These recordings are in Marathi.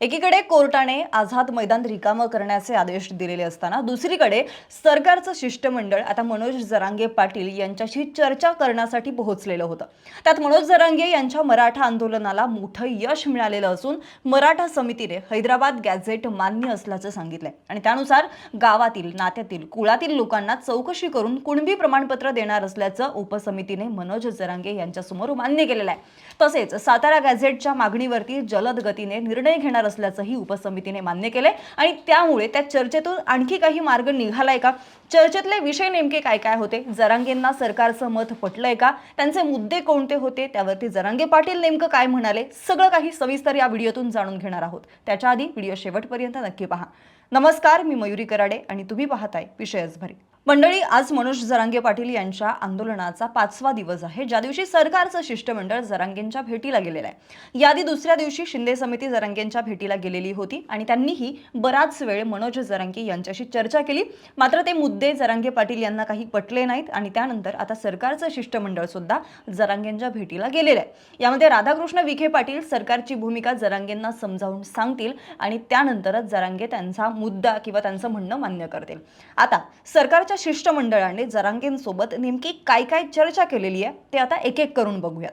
एकीकडे कोर्टाने आझाद मैदान रिकामं करण्याचे आदेश दिलेले असताना दुसरीकडे सरकारचं शिष्टमंडळ आता मनोज जरांगे पाटील यांच्याशी चर्चा करण्यासाठी पोहोचलेलं होतं. त्यात मनोज जरांगे यांच्या मराठा आंदोलनाला मोठं यश मिळालेलं असून मराठा समितीने हैदराबाद गॅझेट मान्य असल्याचं सांगितलंय. आणि त्यानुसार गावातील नात्यातील कुळातील लोकांना चौकशी करून कुणबी प्रमाणपत्र देणार असल्याचं उपसमितीने मनोज जरांगे यांच्यासमोर मान्य केलेलं आहे. तसेच सातारा गॅझेटच्या मागणीवरती जलद गतीने निर्णय घेणार असल्याचंही उपसमितीने मान्य केलंय. आणि त्यामुळे त्या चर्चेतून आणखी काही मार्ग निघालाय का? चर्चेतले विषय नेमके काय काय होते? जरांगेंना सरकारचं मत पटलंय का? त्यांचे मुद्दे कोणते होते? त्यावरती जरांगे पाटील नेमकं काय म्हणाले? सगळं काही सविस्तर या व्हिडिओतून जाणून घेणार आहोत. त्याच्या आधी व्हिडिओ शेवटपर्यंत नक्की पहा. नमस्कार मी मयुरी कराडे आणि तुम्ही पाहताय विषयच भरी मंडळी आज मनोज जरांगे पाटील यांच्या आंदोलनाचा पाचवा दिवस आहे. ज्या दिवशी सरकारचं शिष्टमंडळ जरांगेंच्या भेटीला गेलेलं आहे. याआधी दुसऱ्या दिवशी शिंदे समिती जरांगेंच्या भेटीला गेलेली होती आणि त्यांनीही बराच वेळ मनोज जरांगे यांच्याशी चर्चा केली. मात्र ते मुद्दे जरांगे पाटील यांना काही पटले नाहीत आणि त्यानंतर आता सरकारचं शिष्टमंडळ सुद्धा जरांगेंच्या भेटीला गेलेलं आहे. यामध्ये राधाकृष्ण विखे पाटील सरकारची भूमिका जरांगेंना समजावून सांगतील आणि त्यानंतरच जरांगे त्यांचा मुद्दा किंवा त्यांचं म्हणणं मान्य करतील. आता सरकारच्या शिष्टमंडळाने जरांगेंसोबत नेमकी काय काय चर्चा केलेली आहे ते आता एक एक करून बघूयात.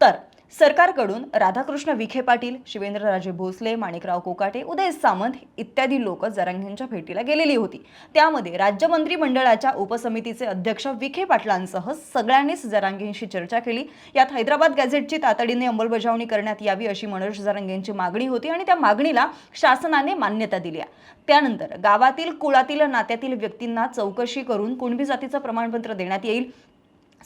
तर सरकारकडून राधाकृष्ण विखे पाटील शिवेंद्रराजे भोसले माणिकराव कोकाटे उदय सामंत इत्यादी लोक जरांगेंच्या भेटीला गेलेली होती. त्यामध्ये राज्य मंत्रिमंडळाच्या उपसमितीचे अध्यक्ष विखे पाटलांसह सगळ्यांनीच जरांगेंशी चर्चा केली. यात हैदराबाद गॅझेटची तातडीने अंमलबजावणी करण्यात यावी अशी मनोज जरांगेंची मागणी होती आणि त्या मागणीला शासनाने मान्यता दिली त्यानंतर गावातील कुळातील नात्यातील व्यक्तींना चौकशी करून कुणबी जातीचं प्रमाणपत्र देण्यात येईल.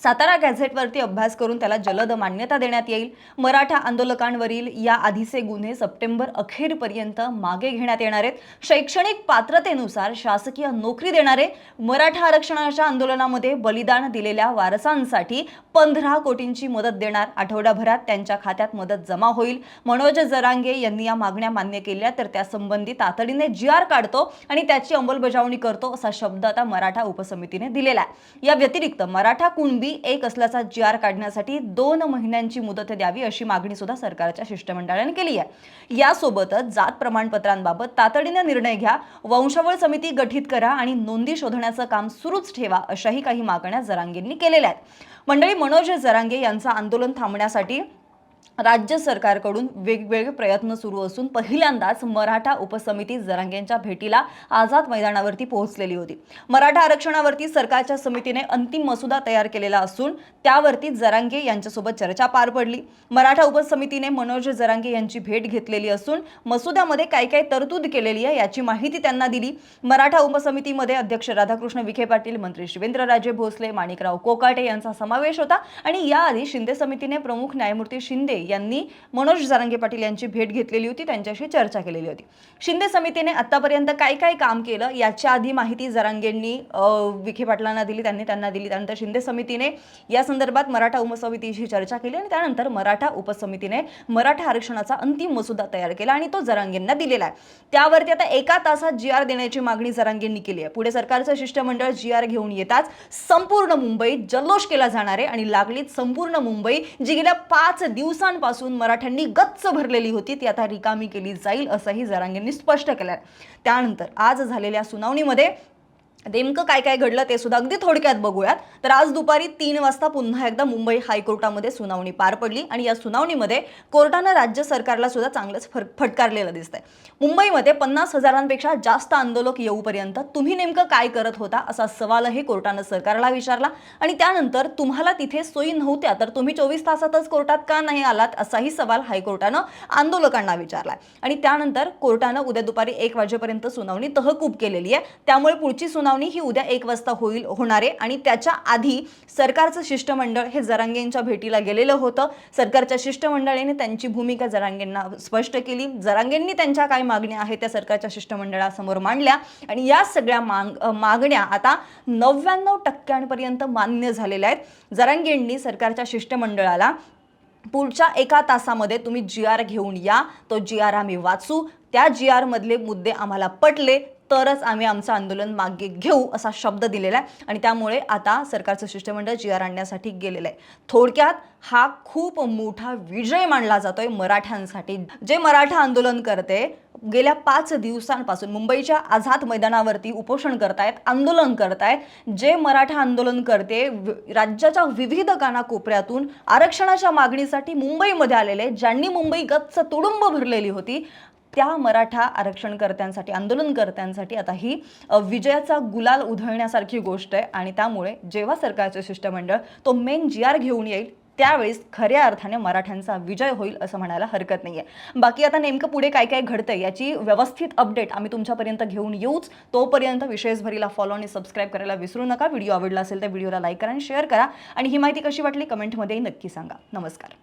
सातारा गॅझेटवरती अभ्यास करून त्याला जलद मान्यता देण्यात येईल. मराठा आंदोलकांवरील या आधीचे गुन्हे सप्टेंबर अखेरपर्यंत मागे घेण्यात येणार आहेत. शैक्षणिक पात्रतेनुसार शासकीय नोकरी देणारे मराठा आरक्षणाच्या आंदोलनामध्ये बलिदान दिलेल्या वारसांसाठी पंधरा कोटींची मदत देणार. आठवडाभरात त्यांच्या खात्यात मदत जमा होईल. मनोज जरांगे यांनी या मागण्या मान्य केल्या तर त्यासंबंधी तातडीने जी आर काढतो आणि त्याची अंमलबजावणी करतो असा शब्द आता मराठा उपसमितीने दिलेला आहे. या व्यतिरिक्त मराठा कुणबी एक असल्याचा जी आर काढण्यासाठी दोन महिन्यांची मुदत द्यावी अशी मागणी सुद्धा सरकारच्या शिष्टमंडळाने केली आहे. यासोबतच जात प्रमाणपत्रांबाबत तातडीने निर्णय घ्या वंशावळ समिती गठीत करा आणि नोंदी शोधण्याचं काम सुरूच ठेवा अशाही काही मागण्या जरांगेंनी केलेल्या आहेत. मंडळी मनोज जरांगे यांचं आंदोलन थांबण्यासाठी राज्य सरकारकडून वेगवेगळे प्रयत्न सुरू असून पहिल्यांदाच मराठा उपसमिती जरांगेंच्या भेटीला आझाद मैदानावरती पोहोचलेली होती. मराठा आरक्षणावरती सरकारच्या समितीने अंतिम मसुदा तयार केलेला असून त्यावरती जरांगे यांच्यासोबत चर्चा पार पडली. मराठा उपसमितीने मनोज जरांगे यांची भेट घेतलेली असून मसुद्यामध्ये काय काय तरतूद केलेली आहे याची माहिती त्यांना दिली. मराठा उपसमितीमध्ये अध्यक्ष राधाकृष्ण विखे पाटील मंत्री शिवेंद्रराजे भोसले माणिकराव कोकाटे यांचा समावेश होता आणि याआधी शिंदे समितीने प्रमुख न्यायमूर्ती शिंदे यांनी मनोज जरांगे पाटील यांची भेट घेतलेली होती त्यांच्याशी चर्चा केलेली होती. शिंदे समितीने आतापर्यंत काय काय काम केलं याच्या आधी माहिती जरांगेंनी विखे पाटलांना दिली त्यांनी त्यांना दिली. त्यानंतर शिंदे समितीने या संदर्भात मराठा उपसमितीशी चर्चा केली आणि त्यानंतर मराठा उपसमितीने मराठा आरक्षणाचा अंतिम मसुदा तयार केला आणि तो जरांगेंना दिलेला आहे. त्यावरती आता एका तासात जी आर देण्याची मागणी जरांगेंनी केली आहे. पुढे सरकारचं शिष्टमंडळ जी आर घेऊन येताच संपूर्ण मुंबईत जल्लोष केला जाणार आहे आणि लागलीच संपूर्ण मुंबई जी गेल्या पाच दिवसांपासून मराठ्यांनी गच्च भरलेली होती ती आता रिकामी केली जाईल असंही जरांगेंनी स्पष्ट केलं त्यानंतर आज झालेल्या सुनावणीमध्ये नेमकं काय काय घडलं ते सुद्धा अगदी थोडक्यात बघूयात. तर आज दुपारी तीन वाजता पुन्हा एकदा मुंबई हायकोर्टामध्ये सुनावणी पार पडली आणि या सुनावणीमध्ये कोर्टानं राज्य सरकारला सुद्धा चांगलंच फर फटकारलेलं दिसतंय. मुंबईमध्ये पन्नास हजारांपेक्षा जास्त आंदोलक येऊपर्यंत तुम्ही नेमकं काय करत होता असा सवालही कोर्टानं सरकारला विचारला आणि त्यानंतर तुम्हाला तिथे सोयी नव्हत्या तर तुम्ही चोवीस तासातच कोर्टात का नाही आलात असाही सवाल हायकोर्टानं आंदोलकांना विचारला आणि त्यानंतर कोर्टानं उद्या दुपारी एक वाजेपर्यंत सुनावणी तहकूब केलेली आहे. त्यामुळे पुढची सुनावणी ही उद्या एक वाजता होईल होणार आहे. आणि त्याच्या आधी सरकारचं शिष्टमंडळ हे जरांगेंच्या भेटीला गेलेलं होतं. सरकारच्या शिष्टमंडळाने त्यांची भूमिका जरांगेंना स्पष्ट केली. जरांगेंनी त्यांच्या काय मागण्या आहेत त्या सरकारच्या शिष्टमंडळासमोर मांडल्या. आणि या सगळ्या माग मागण्या आता नव्याण्णव टक्क्यांपर्यंत मान्य झालेल्या आहेत. जरांगेंनी सरकारच्या शिष्टमंडळाला पुढच्या एका तासामध्ये तुम्ही जी आर घेऊन या तो जी आर आम्ही वाचू. त्या जी आरमधले मुद्दे आम्हाला पटले. तरच आम्ही आमचं आंदोलन मागे घेऊ असा शब्द दिलेला आहे. आणि त्यामुळे आता सरकारचं शिष्टमंडळ जी आर आणण्यासाठी गेलेलं आहे. थोडक्यात हा खूप मोठा विजय मानला जातोय मराठ्यांसाठी. जे मराठा आंदोलन करते गेल्या पाच दिवसांपासून मुंबईच्या आझाद मैदानावरती उपोषण करतायत आंदोलन करतायत. जे मराठा आंदोलन करते राज्याच्या विविध कानाकोपऱ्यातून आरक्षणाच्या मागणीसाठी मुंबईमध्ये आलेले ज्यांनी मुंबई गच्च तुडुंब भरलेली होती त्या मराठा आरक्षणकर्त्यांसाठी आंदोलनकर्त्यांसाठी आता ही विजयाचा गुलाल उधळण्यासारखी गोष्ट आहे आणि त्यामुळे जेव्हा सरकारचे शिष्टमंडळ तो मेन जी आर घेऊन येईल त्यावेळेस खऱ्या अर्थाने मराठ्यांचा विजय होईल असं म्हणायला हरकत नाही आहे बाकी आता नेमकं पुढे काय काय घडतंय याची व्यवस्थित अपडेट आम्ही तुमच्यापर्यंत घेऊन येऊच तोपर्यंत विशेष भरीला फॉलो आणि सबस्क्राईब करायला विसरू नका. व्हिडिओ आवडला असेल तर व्हिडिओला लाईक करा आणि शेअर करा. आणि ही माहिती कशी वाटली? कमेंटमध्ये नक्की सांगा. नमस्कार.